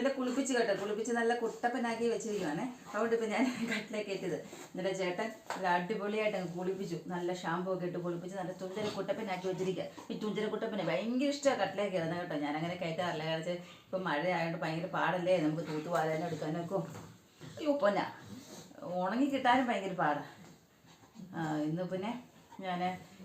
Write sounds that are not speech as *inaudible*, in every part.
ഇന്നലെ കുളിപ്പിച്ച് കേട്ടോ. കുളിപ്പിച്ച് നല്ല കുട്ടപ്പനാക്കി വെച്ചിരിക്കുവാണ്. അതുകൊണ്ട് ഇപ്പം ഞാൻ കട്ടിലേക്ക് എത്തിയത് എന്നിട്ട് ചേട്ടൻ നല്ല അടിപൊളിയായിട്ട് അങ്ങ് കുളിപ്പിച്ചു. നല്ല ഷാമ്പൂ ഒക്കെ ഇട്ട് കുളിപ്പിച്ച് നല്ല തുഞ്ചര കുട്ടപ്പനാക്കി വെച്ചിരിക്കുക ഈ തുഞ്ചര കുട്ടപ്പനെ ഭയങ്കര ഇഷ്ടമാണ് കട്ടിലേക്ക് ഇടുന്നത് കേട്ടോ. ഞാനങ്ങനെ കയറ്റാറില്ല കാരണം ഇപ്പം മഴ ആയതുകൊണ്ട് ഭയങ്കര പാടല്ലേ? നമുക്ക് തൂത്ത് വാരാനും എടുക്കാനൊക്കെ അയ്യോ പൊന്ന. ഉണങ്ങി കിട്ടാനും ഭയങ്കര പാടാണ് ഇന്ന് പിന്നെ ഞാൻ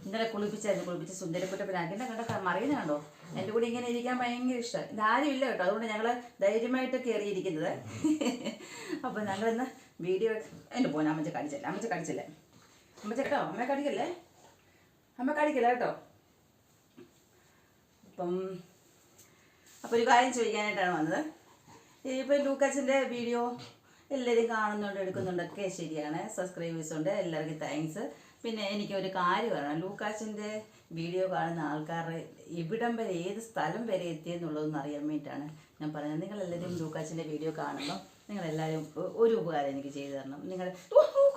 ഇന്നലെ കുളിപ്പിച്ചായിരുന്നു കുളിപ്പിച്ച് സുന്ദരക്കുട്ടപ്പനാക്കി എന്നെ കണ്ട മറിയുന്ന കണ്ടോ? എന്റെ കൂടെ ഇങ്ങനെ ഇരിക്കാൻ ഭയങ്കര ഇഷ്ടം. ഇതാരും ഇല്ല കേട്ടോ. അതുകൊണ്ട് ഞങ്ങൾ ധൈര്യമായിട്ട് കയറിയിരിക്കുന്നത് അപ്പോൾ ഞങ്ങളിന്ന് വീഡിയോ എന്റെ പോനെ അമ്മച്ച കടിച്ചല്ലേ? അമ്മച്ച കടിച്ചല്ലേ? അമ്മച്ച അമ്മ കടിക്കല്ലേ? അമ്മ കടിക്കല്ലേ കേട്ടോ? അപ്പം അപ്പോൾ ഒരു കാര്യം ചോദിക്കാനായിട്ടാണ് വന്നത്. ഇപ്പൊ ലൂക്കാസിന്റെ വീഡിയോ എല്ലാവരും കാണുന്നുണ്ട് എടുക്കുന്നുണ്ടൊക്കെ ശരിയാണ്. സബ്സ്ക്രൈബേഴ്സ് ഉണ്ട് എല്ലാവർക്കും താങ്ക്സ് പിന്നെ എനിക്കൊരു കാര്യം പറയണം ലൂക്കാസിന്റെ വീഡിയോ കാണുന്ന ആൾക്കാരുടെ ഇവിടം വരെ ഏത് സ്ഥലം വരെ എത്തിയെന്നുള്ളതെന്ന് അറിയാൻ വേണ്ടിയിട്ടാണ് ഞാൻ പറയുന്നത്. നിങ്ങളെല്ലാവരും ലൂക്കാസിന്റെ വീഡിയോ കാണുമ്പോൾ നിങ്ങളെല്ലാവരും ഒരു ഉപകാരം എനിക്ക് ചെയ്തു തരണം. നിങ്ങൾ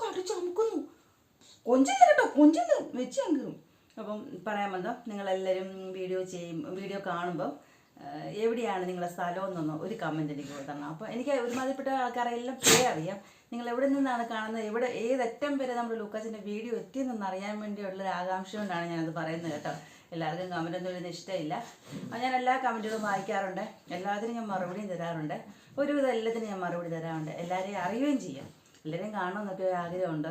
കടിച്ചു അമുക്കുന്നു കൊഞ്ചില്ല കേട്ടോ കൊഞ്ചില്ല അപ്പം പറയാൻ വന്നോ നിങ്ങളെല്ലാവരും വീഡിയോ ചെയ്യും വീഡിയോ കാണുമ്പോൾ എവിടെയാണ് നിങ്ങളുടെ സ്ഥലം എന്നൊന്ന് ഒരു കമന്റ് എനിക്ക് കൊടുത്തണം അപ്പോൾ എനിക്ക് ഒരുമാതിരിപ്പെട്ട ആൾക്കാരെല്ലാം പേ അറിയാം. നിങ്ങൾ എവിടെ നിന്നാണ് കാണുന്നത്? എവിടെ ഏതറ്റം വരെ നമ്മുടെ ലൂക്കാസിന്റെ വീഡിയോ എത്തിയെന്നൊന്ന് അറിയാൻ വേണ്ടിയുള്ള ഒരു ആകാംക്ഷ കൊണ്ടാണ് ഞാനത് പറയുന്നത് കേട്ടോ. എല്ലാവർക്കും കമന്റ് ഒന്നും ഇടുന്ന ഇഷ്ടമില്ല. ഞാൻ എല്ലാ കമന്റുകളും വായിക്കാറുണ്ട്. എല്ലാത്തിനും ഞാൻ മറുപടിയും തരാറുണ്ട്. ഒരുവിധം എല്ലാത്തിനും ഞാൻ മറുപടി തരാറുണ്ട്. എല്ലാവരെയും അറിയുകയും ചെയ്യും. എല്ലാവരെയും കാണണമെന്നൊക്കെ ഒരു ആഗ്രഹമുണ്ട്.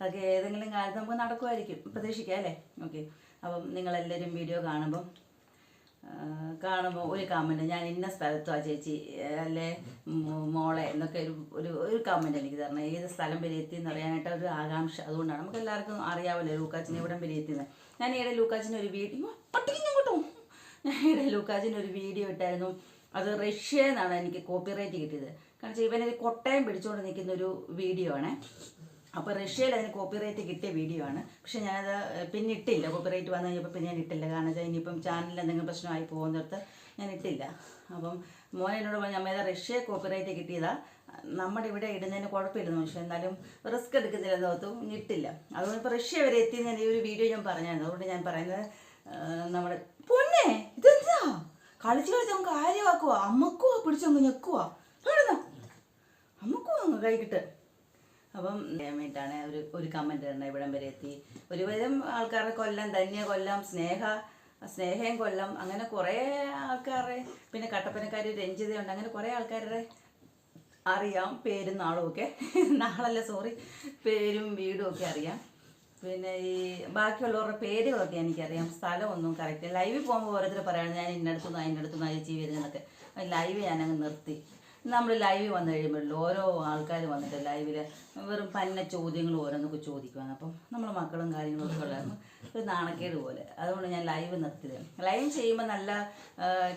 അതൊക്കെ ഏതെങ്കിലും കാലത്ത് നമുക്ക് നടക്കുമായിരിക്കും. പ്രതീക്ഷിക്കാം അല്ലേ? ഓക്കെ അപ്പം നിങ്ങളെല്ലാവരും വീഡിയോ കാണുമ്പം കാണുമ്പോൾ ഒരു കമന്റ് ഞാൻ ഇന്ന സ്ഥലത്തും ആ ചേച്ചി അല്ലേ? മോളെ എന്നൊക്കെ ഒരു ഒരു ഒരു കമന്റ് എനിക്ക് തരണം. ഏത് സ്ഥലം വരെ എത്തി എന്ന് അറിയാനായിട്ട് ഒരു ആകാംക്ഷ. അതുകൊണ്ടാണ് നമുക്ക് എല്ലാവർക്കും അറിയാമല്ലോ ലൂക്കാച്ചിനെ ഇവിടം വരെ എത്തിയെന്ന് ഞാൻ ഈയിടെ ലൂക്കാച്ചിന് ഒരു വീഡിയോ പട്ടിക്ക് കൂട്ടും ഞാൻ ഈയിടെ ലൂക്കാച്ചിന് ഒരു വീഡിയോ ഇട്ടായിരുന്നു. അത് റഷ്യയിൽ നിന്നാണ് എനിക്ക് കോപ്പിറൈറ്റ് കിട്ടിയത്. കാരണം വെച്ചാൽ ഇവനൊരു കൊട്ടയം പിടിച്ചുകൊണ്ട് നിൽക്കുന്ന ഒരു വീഡിയോ ആണ്. അപ്പോൾ റഷ്യയിൽ അതിന് കോപ്പിറൈറ്റ് കിട്ടിയ വീഡിയോ ആണ്. പക്ഷെ ഞാനത് പിന്നെ ഇട്ടില്ല കോപ്പിറൈറ്റ് വന്നു കഴിഞ്ഞപ്പോൾ പിന്നെ ഞാൻ ഇട്ടില്ല. കാരണം വെച്ചാൽ ഇനിയിപ്പം ചാനലിൽ എന്തെങ്കിലും പ്രശ്നമായി പോകുന്നിടത്ത് ഞാൻ ഇട്ടില്ല. അപ്പം മോൻ എന്നോട് പറഞ്ഞു അമ്മേത റഷ്യ കോപ്പിറൈറ്റ് കിട്ടിയതാ. നമ്മുടെ ഇവിടെ ഇടുന്നതിന് കുഴപ്പമില്ലെന്ന് പക്ഷേ എന്നാലും റിസ്ക് എടുക്കുന്നില്ല തോത്തും ഇട്ടില്ല. അതുകൊണ്ട് ഇപ്പോൾ റഷ്യ വരെ എത്തി ഞാൻ ഈ ഒരു വീഡിയോ ഞാൻ പറഞ്ഞായിരുന്നു. അതുകൊണ്ട് ഞാൻ പറയുന്നത് നമ്മുടെ പൊന്നെ ഇതെന്താ? കളിച്ച് കളിച്ച് നമുക്ക് കാര്യമാക്കുവാ. അമ്മക്കുവാ പിടിച്ചങ്ങ് ഞെക്കുവാ. അമ്മക്കുവാ കൈ കഴിക്കിട്ട് അപ്പം വേണ്ടിയിട്ടാണ് ഒരു ഒരു കമന്റ് ഇടണം ഇവിടം വരെ എത്തി. ഒരുവിധം ആൾക്കാരുടെ കൊല്ലം ധന്യ കൊല്ലം സ്നേഹ സ്നേഹയും കൊല്ലം അങ്ങനെ കുറേ ആൾക്കാരുടെ പിന്നെ കട്ടപ്പനക്കാർ രഞ്ജിതയുണ്ട് അങ്ങനെ കുറേ ആൾക്കാരുടെ അറിയാം പേരും നാളും ഒക്കെ. നാളല്ല സോറി പേരും വീടും ഒക്കെ അറിയാം. പിന്നെ ഈ ബാക്കിയുള്ളവരുടെ പേരുകളൊക്കെ എനിക്കറിയാം. സ്ഥലമൊന്നും കറക്റ്റ് ലൈവിൽ പോകുമ്പോൾ ഓരോരുത്തർ പറയുന്നത് ഞാൻ ഇന്നടത്തുനിന്ന് അതിനടുത്തുനിന്ന് ചേച്ചി വരുന്നതൊക്കെ. ലൈവ് ഞാനങ്ങ് നിർത്തി. നമ്മൾ ലൈവ് വന്നു കഴിയുമ്പോഴല്ലോ ഓരോ ആൾക്കാർ വന്നിട്ട് ലൈവിൽ വെറും പന്ന ചോദ്യങ്ങൾ ഓരോന്നൊക്കെ ചോദിക്കുവാണ്. അപ്പം നമ്മൾ മക്കളും കാര്യങ്ങളൊക്കെ ഉള്ളായിരുന്നു ഒരു നാണക്കേട് പോലെ. അതുകൊണ്ട് ഞാൻ ലൈവ് നിർത്തിയത്. ലൈവ് ചെയ്യുമ്പോൾ നല്ല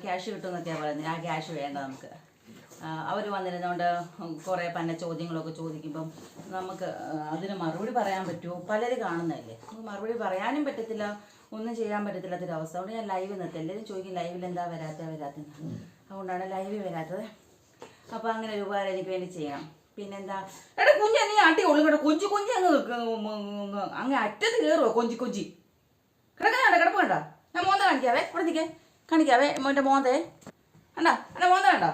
ക്യാഷ് കിട്ടുമെന്നൊക്കെയാണ് പറയുന്നത്. ആ ക്യാഷ് വേണ്ട നമുക്ക്. അവർ വന്നിരുന്നുകൊണ്ട് കുറേ പന്ന ചോദ്യങ്ങളൊക്കെ ചോദിക്കുമ്പം നമുക്ക് അതിന് മറുപടി പറയാൻ പറ്റുമോ? പലരും കാണുന്നതല്ലേ. നമുക്ക് മറുപടി പറയാനും പറ്റത്തില്ല ഒന്നും ചെയ്യാൻ പറ്റത്തില്ലാത്തൊരവസ്ഥ. അതുകൊണ്ട് ഞാൻ ലൈവ് നിർത്തി. എല്ലാവരും ചോദിക്കും ലൈവിൽ എന്താ വരാത്ത വരാത്ത? അതുകൊണ്ടാണ് ലൈവ് വരാത്തത്. അപ്പോൾ അങ്ങനെ ഒരു ഉപകാരം എനിക്ക് വേണ്ടി ചെയ്യണം പിന്നെന്താ? എടാ കുഞ്ഞ് നീ ആട്ടി ഉള്ളു കേട്ടോ. കൊഞ്ചി കൊഞ്ചി അങ്ങ് അങ്ങ് അറ്റത്ത് കയറുമോ കൊഞ്ചി കൊഞ്ചി? കിടക്കണ്ട കിടപ്പ് കണ്ട? ഞാൻ മോന്ത കാണിക്കാവേ ഇവിടെ നിൽക്കേ കാണിക്കാവേ മോന്റെ മോന്തേ കണ്ടാ? എന്റെ മോന്ത കണ്ട?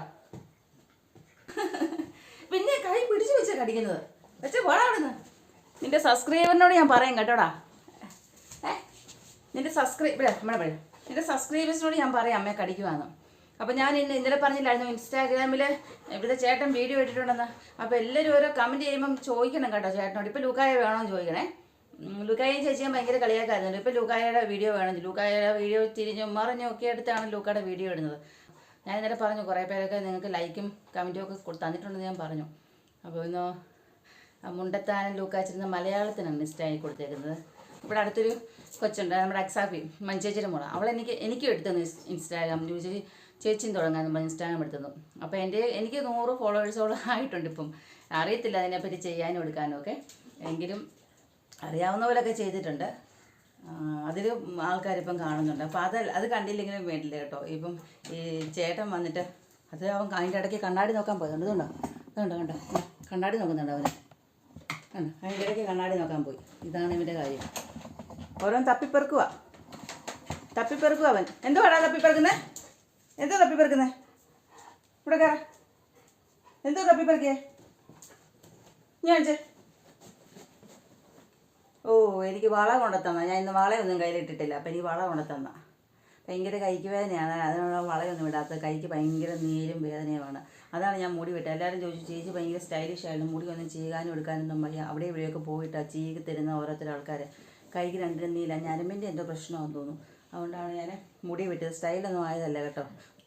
*laughs* പിന്നെ കൈ പിടിച്ചു വെച്ചാ കടിക്കുന്നത് വെച്ച പോടാ നിന്റെ സബ്സ്ക്രൈബറിനോട് ഞാൻ പറയാം കേട്ടോടാ. ഏ? നിന്റെ സബ്സ്ക്രൈബ് പറയാം നിന്റെ സബ്സ്ക്രൈബേഴ്സിനോട് ഞാൻ പറയാം അമ്മയെ കടിക്കുവാന്ന് അപ്പോൾ ഞാൻ ഇന്ന് ഇന്നലെ പറഞ്ഞില്ലായിരുന്നു ഇൻസ്റ്റാഗ്രാമിൽ ഇവിടെ ചേട്ടൻ വീഡിയോ ഇട്ടിട്ടുണ്ടെന്ന്. അപ്പോൾ എല്ലാവരും ഓരോ കമന്റ് ചെയ്യുമ്പം ചോദിക്കണം കേട്ടോ ചേട്ടനോട്. ഇപ്പോൾ ലുക്കായ വേണമെന്ന് ചോദിക്കണേ. ലുക്കായ ചേച്ചിയാൻ ചേച്ചിയും ഭയങ്കര കളിയാക്കായിരുന്നു ഇപ്പോൾ ലുക്കായയുടെ വീഡിയോ വേണം ലുക്കായയുടെ വീഡിയോ തിരിഞ്ഞും മറിഞ്ഞും ഒക്കെ എടുത്താണ് ലുക്കായുടെ വീഡിയോ ഇടുന്നത്. ഞാൻ ഇന്നലെ പറഞ്ഞു കുറേ പേരൊക്കെ നിങ്ങൾക്ക് ലൈക്കും കമന്റും ഒക്കെ തന്നിട്ടുണ്ടെന്ന് ഞാൻ പറഞ്ഞു. അപ്പോൾ ഇന്ന് മുണ്ടത്താനം ലൂക്കാച്ചിരുന്ന മലയാളത്തിനാണ് ഇഷ്ടമായി കൊടുത്തേക്കുന്നത്. ഇവിടെ അടുത്തൊരു കൊച്ചുണ്ട് നമ്മുടെ അക്സാഫി മഞ്ചേച്ചിയുടെ മോള. അവൾ എനിക്ക് എടുത്തു ഇൻസ്റ്റാഗ്രാം. ചേച്ചി ചേച്ചിയും തുടങ്ങാൻ നമ്മൾ ഇൻസ്റ്റാഗ്രാം എടുത്തുന്നു അപ്പോൾ എന്റെ എനിക്ക് നൂറ് ഫോളോവേഴ്സോളം ആയിട്ടുണ്ട് ഇപ്പം. അറിയത്തില്ല അതിനെപ്പറ്റി ചെയ്യാനും എടുക്കാനും ഒക്കെ. എങ്കിലും അറിയാവുന്ന പോലൊക്കെ ചെയ്തിട്ടുണ്ട്. അതിൽ ആൾക്കാരിപ്പം കാണുന്നുണ്ട്. അപ്പോൾ അത് അത് കണ്ടില്ലെങ്കിലും വേണ്ടില്ല കേട്ടോ. ഇപ്പം ഈ ചേട്ടൻ വന്നിട്ട് അത് അവൻ അതിന്റെ ഇടയ്ക്ക് കണ്ണാടി നോക്കാൻ പോയതുണ്ട് ഇതുണ്ടോ? ഇതുണ്ടോ? കണ്ടോ? കണ്ണാടി നോക്കുന്നുണ്ട് അവന്. കണ്ടോ? അതിന്റെ ഇടയ്ക്ക് കണ്ണാടി നോക്കാൻ പോയി. ഇതാണ് ഇവന്റെ കാര്യം. ഓരോന്ന് തപ്പിപ്പെറുക്കുക തപ്പിപ്പെറുക്കുക അവൻ. എന്തുവാടാ തപ്പിപ്പെറുക്കുന്നത് എന്താ പെറുക്കുന്നേ? ഇവിടെ കയറ എന്തോ തപ്പിപ്പറക്കേ ഞാൻ ചെ ഓ എനിക്ക് വള കൊണ്ടുത്തന്ന. ഞാൻ ഇന്ന് വളയൊന്നും കയ്യിലിട്ടിട്ടില്ല. അപ്പം എനിക്ക് വള കൊണ്ടുത്തന്ന. ഭയങ്കര കൈക്ക് വേദനയാണ്. അതിനുള്ള വളയൊന്നും ഇടാത്തത് കൈക്ക് ഭയങ്കര നീരും വേദനയുമാണ്. അതാണ് ഞാൻ മുടി വിട്ടത് എല്ലാവരും ചോദിച്ചു ചേച്ചി ഭയങ്കര സ്റ്റൈലിഷ് ആയിരുന്നു. മുടി ഒന്നും ചെയ്യാനും എടുക്കാനൊന്നും വയ്യ. അവിടെ ഇവിടെയൊക്കെ പോയിട്ടാണ് ചീകി തരുന്ന ഓരോരുത്തർ ആൾക്കാർ കൈക്ക് രണ്ടിനും നീല. ഞരമ്പിന്റെ എന്തോ പ്രശ്നമാണെന്ന് തോന്നുന്നു. അതുകൊണ്ടാണ് ഞാൻ മുടി വിട്ടത് സ്റ്റൈലൊന്നും ആയതല്ല കേട്ടോ.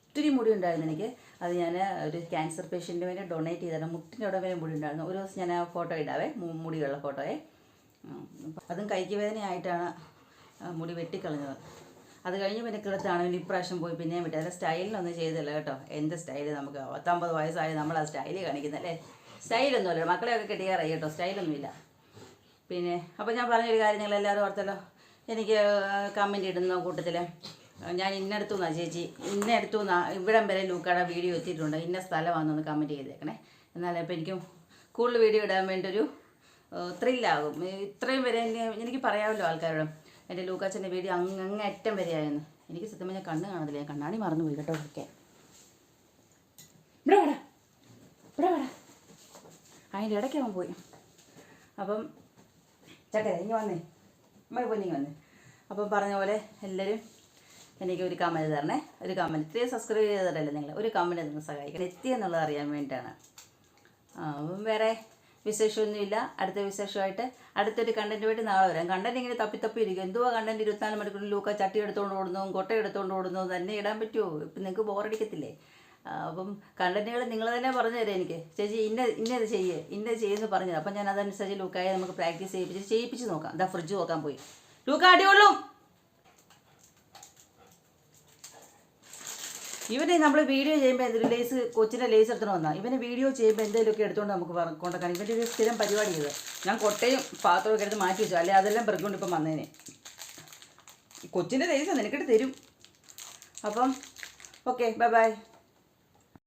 ഒത്തിരി മുടി ഉണ്ടായിരുന്നു എനിക്ക്. അത് ഞാൻ ഒരു ക്യാൻസർ പേഷ്യന്റ് വേണ്ടി ഡൊണേറ്റ് ചെയ്തായിരുന്നു മുട്ടിന്റെ അവിടെ വരെ മുടി ഉണ്ടായിരുന്നു. ഒരു ദിവസം ഞാൻ ഫോട്ടോ ഇടാവേ മുടിയുള്ള ഫോട്ടോയെ അതും കൈക്ക് വേദനയായിട്ടാണ് മുടി വെട്ടിക്കളഞ്ഞത്. അത് കഴിഞ്ഞ് പിന്നെ കിടത്താണെങ്കിൽ ഇപ്രാവശ്യം പോയി പിന്നെയും വിട്ടു. അതിന്റെ സ്റ്റൈലിനൊന്നും ചെയ്തില്ല കേട്ടോ. എന്ത് സ്റ്റൈൽ നമുക്ക്? പത്തൊമ്പത് വയസ്സായി നമ്മൾ ആ സ്റ്റൈൽ കാണിക്കുന്നല്ലേ സ്റ്റൈലൊന്നുമില്ല മക്കളെയൊക്കെ കെട്ടിയാറായി കേട്ടോ. സ്റ്റൈലൊന്നുമില്ല പിന്നെ അപ്പോൾ ഞാൻ പറഞ്ഞൊരു കാര്യം നിങ്ങൾ എല്ലാവരും ഓർത്തല്ലോ. എനിക്ക് കമന്റ് ഇടുന്ന കൂട്ടത്തിൽ ഞാൻ ഇന്നടുത്തു നിന്നാണ് ചേച്ചി. ഇന്നടുത്തു നിന്നാ ഇവിടം വരെ ലൂക്കാടെ വീഡിയോ എത്തിയിട്ടുണ്ട്. ഇന്ന സ്ഥലമാണെന്നൊന്ന് കമന്റ് ചെയ്തേക്കണേ. എന്നാലേ അപ്പോൾ എനിക്കും കൂടുതൽ വീഡിയോ ഇടാൻ വേണ്ടി ഒരു ത്രില്ലാകും ഇത്രയും വരെ എനിക്ക് പറയാമല്ലോ ആൾക്കാരോട്. എന്റെ ലൂക്കാച്ചന്റെ വീഡിയോ അങ്ങ് അങ്ങ് അറ്റം വരെയായിരുന്നു എനിക്ക് സത്യം പറഞ്ഞാൽ കണ്ണ് കാണത്തില്ല. ഞാൻ കണ്ണാടി മറന്നു പോയി കേട്ടോ വേടാ. അതിന്റെ ഇടയ്ക്ക് അവൻ പോയി. അപ്പം ചേട്ടാ ഇനി വന്നേ. അമ്മ പൊന്നിങ് വന്ന് അപ്പം പറഞ്ഞ പോലെ എല്ലാവരും എനിക്ക് ഒരു കമന്റ് തരണേ. ഒരു കമന്റ് ഇത്രയും സബ്സ്ക്രൈബ് ചെയ്തിട്ടല്ലേ നിങ്ങൾ? ഒരു കമന്റ് തന്നെ സഹായിക്കണം. എത്തി എന്നുള്ളത് അറിയാൻ വേണ്ടിയിട്ടാണ്. അപ്പം വേറെ വിശേഷമൊന്നുമില്ല. അടുത്ത വിശേഷമായിട്ട് അടുത്തൊരു കണ്ടന്റുമായിട്ട് നാളെ വരാം. കണ്ടന്റ് ഇങ്ങനെ തപ്പി തപ്പി ഇരിക്കും. എന്തുവാ കണ്ടന്റ് ഇരുപത്തിനാല് മണിക്കൂർ ലൂക്ക ചട്ടി എടുത്തുകൊണ്ട് ഓടുന്നു കൊട്ട എടുത്തുകൊണ്ട് ഓടുന്നു തന്നെ ഇടാൻ പറ്റുമോ ഇപ്പം നിങ്ങൾക്ക് ബോറടിക്കത്തില്ലേ അപ്പം കണ്ടന്റുകൾ നിങ്ങൾ തന്നെ പറഞ്ഞു തരാം എനിക്ക്. ചേച്ചി ഇന്ന ഇന്നത് ചെയ്യേ ഇന്നത് ചെയ്യുമെന്ന് പറഞ്ഞു തരാം. അപ്പം ഞാൻ അതനുസരിച്ച് ലൂക്കായി നമുക്ക് പ്രാക്ടീസ് ചെയ്യിപ്പിച്ച് ചെയ്യിപ്പിച്ച് നോക്കാം. എന്താ ഫ്രിഡ്ജ് നോക്കാൻ പോയി. ലൂക്ക അടിയുള്ളൂ ഇവനെ നമ്മൾ വീഡിയോ ചെയ്യുമ്പോൾ എന്തെങ്കിലും ലേസ് കൊച്ചിന്റെ ലേസ് എടുത്തോണ്ട് വന്നാൽ ഇവനെ വീഡിയോ ചെയ്യുമ്പോൾ എന്തെങ്കിലുമൊക്കെ എടുത്തുകൊണ്ട് നമുക്ക് കൊണ്ടുവക്കാൻ. ഇവന്റെ ഒരു സ്ഥിരം പരിപാടി ഇത്. ഞാൻ കൊട്ടയും പാത്രമൊക്കെ എടുത്ത് മാറ്റി വെച്ചു. അല്ലെ അതെല്ലാം പെറുക്കൊണ്ട് ഇപ്പം വന്നേനെ. കൊച്ചിന്റെ ലേസ് നിനക്കിട്ട് തരും. അപ്പം ഓക്കെ ബൈ ബൈ